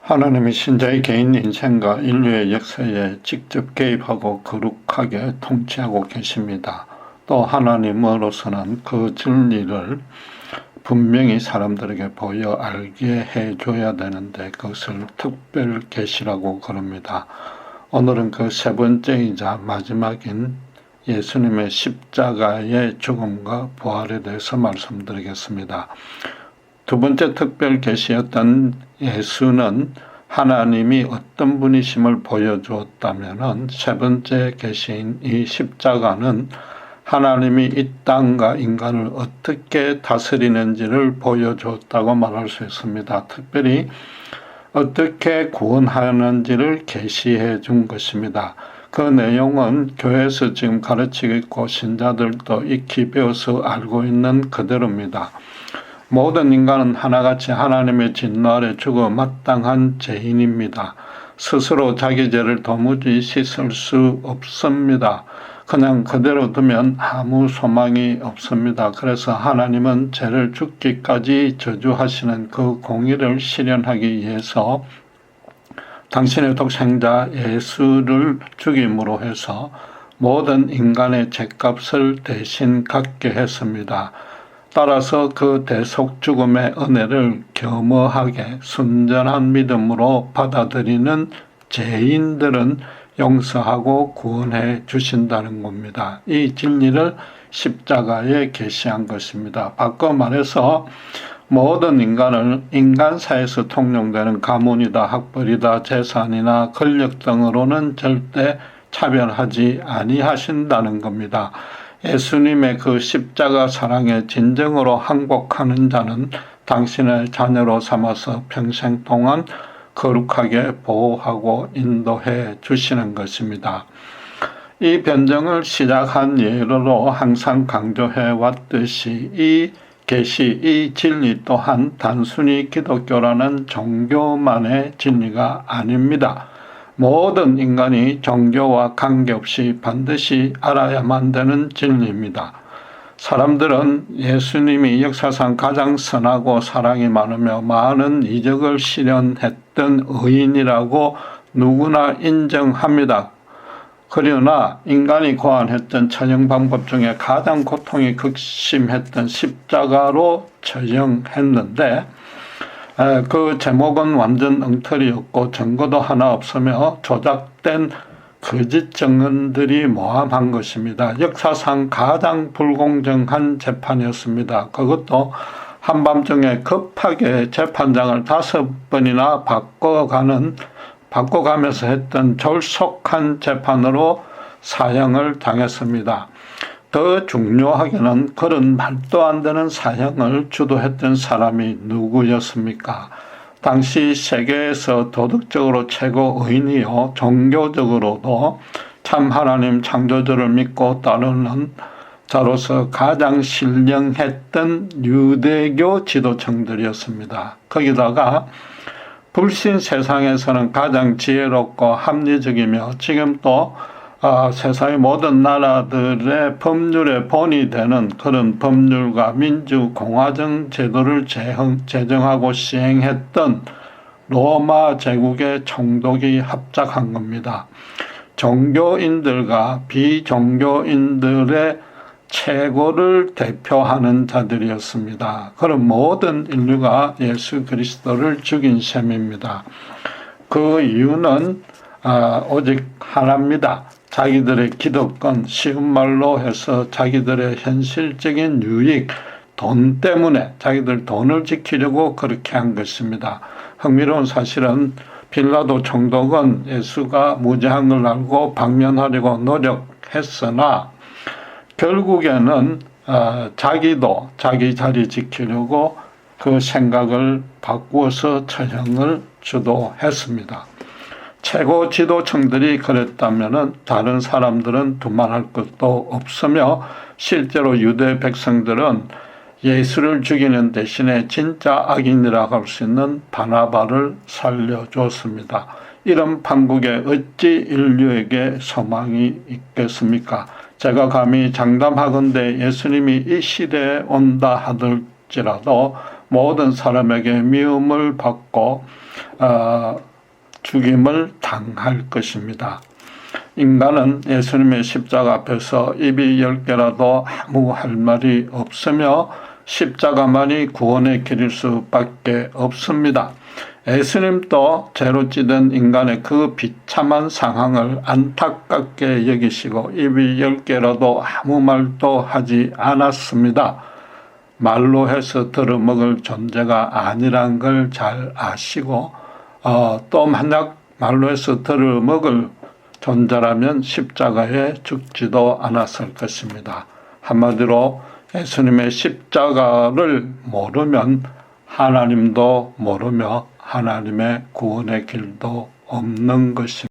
하나님이 신자의 개인 인생과 인류의 역사에 직접 개입하고 거룩하게 통치하고 계십니다. 또 하나님으로서는 그 진리를 분명히 사람들에게 보여 알게 해줘야 되는데 그것을 특별 계시라고 그럽니다. 오늘은 그 세 번째이자 마지막인 예수님의 십자가의 죽음과 부활에 대해서 말씀드리겠습니다. 두 번째 특별 계시였던 예수는 하나님이 어떤 분이심을 보여주었다면은 세 번째 계시인 이 십자가는 하나님이 이 땅과 인간을 어떻게 다스리는지를 보여주었다고 말할 수 있습니다. 특별히 어떻게 구원하는지를 계시해 준 것입니다. 그 내용은 교회에서 지금 가르치고 있고 신자들도 익히 배워서 알고 있는 그대로입니다. 모든 인간은 하나같이 하나님의 진노 아래 죽어 마땅한 죄인입니다. 스스로 자기 죄를 도무지 씻을 수 없습니다. 그냥 그대로 두면 아무 소망이 없습니다. 그래서 하나님은 죄를 죽기까지 저주하시는 그 공의를 실현하기 위해서 당신의 독생자 예수를 죽임으로 해서 모든 인간의 죄값을 대신 갖게 했습니다. 따라서 그 대속 죽음의 은혜를 겸허하게 순전한 믿음으로 받아들이는 죄인들은 용서하고 구원해 주신다는 겁니다. 이 진리를 십자가에 계시한 것입니다. 바꿔 말해서 모든 인간을 인간사에서 통용되는 가문이다, 학벌이다, 재산이나 권력 등으로는 절대 차별하지 아니하신다는 겁니다. 예수님의 그 십자가 사랑의 진정으로 항복하는 자는 당신의 자녀로 삼아서 평생 동안 거룩하게 보호하고 인도해 주시는 것입니다. 이 변정을 시작한 예로로 항상 강조해 왔듯이 이 계시, 이 진리 또한 단순히 기독교라는 종교만의 진리가 아닙니다. 모든 인간이 종교와 관계없이 반드시 알아야만 되는 진리입니다. 사람들은 예수님이 역사상 가장 선하고 사랑이 많으며 많은 이적을 실현했던 의인이라고 누구나 인정합니다. 그러나 인간이 고안했던 처형 방법 중에 가장 고통이 극심했던 십자가로 처형했는데 그 제목은 완전 엉터리였고 증거도 하나 없으며 조작된 거짓 증언들이 모함한 것입니다. 역사상 가장 불공정한 재판이었습니다. 그것도 한밤중에 급하게 재판장을 다섯 번이나 바꿔가는 바꿔가면서 했던 졸속한 재판으로 사형을 당했습니다. 더 중요하게는 그런 말도 안 되는 사형을 주도했던 사람이 누구였습니까? 당시 세계에서 도덕적으로 최고 의인이요 종교적으로도 참 하나님 창조주를 믿고 따르는 자로서 가장 신령했던 유대교 지도층들이었습니다. 거기다가 불신 세상에서는 가장 지혜롭고 합리적이며 지금 또 아, 세상의 모든 나라들의 법률의 본이 되는 그런 법률과 민주공화정 제도를 제정, 제정하고 시행했던 로마 제국의 총독이 합작한 겁니다. 종교인들과 비종교인들의 최고를 대표하는 자들이었습니다. 그런 모든 인류가 예수 그리스도를 죽인 셈입니다. 그 이유는 아, 오직 하나입니다. 자기들의 기득권, 쉬운 말로 해서 자기들의 현실적인 유익, 돈 때문에 자기들 돈을 지키려고 그렇게 한 것입니다. 흥미로운 사실은 빌라도 총독은 예수가 무죄한 걸 알고 방면하려고 노력했으나 결국에는 어, 자기도 자기 자리 지키려고 그 생각을 바꾸어서 처형을 주도했습니다. 최고 지도층들이 그랬다면 다른 사람들은 두말할 것도 없으며 실제로 유대 백성들은 예수를 죽이는 대신에 진짜 악인이라고 할 수 있는 바나바를 살려줬습니다. 이런 판국에 어찌 인류에게 소망이 있겠습니까? 제가 감히 장담하건대 예수님이 이 시대에 온다 하더라도 모든 사람에게 미움을 받고 어, 죽임을 당할 것입니다. 인간은 예수님의 십자가 앞에서 입이 열 개라도 아무 할 말이 없으며 십자가만이 구원의 길일 수밖에 없습니다. 예수님도 죄로 찌든 인간의 그 비참한 상황을 안타깝게 여기시고 입이 열 개라도 아무 말도 하지 않았습니다. 말로 해서 들어먹을 존재가 아니란 걸 잘 아시고 어, 또 만약 말로 해서 들어먹을 존재라면 십자가에 죽지도 않았을 것입니다. 한마디로 예수님의 십자가를 모르면 하나님도 모르며 하나님의 구원의 길도 없는 것입니다.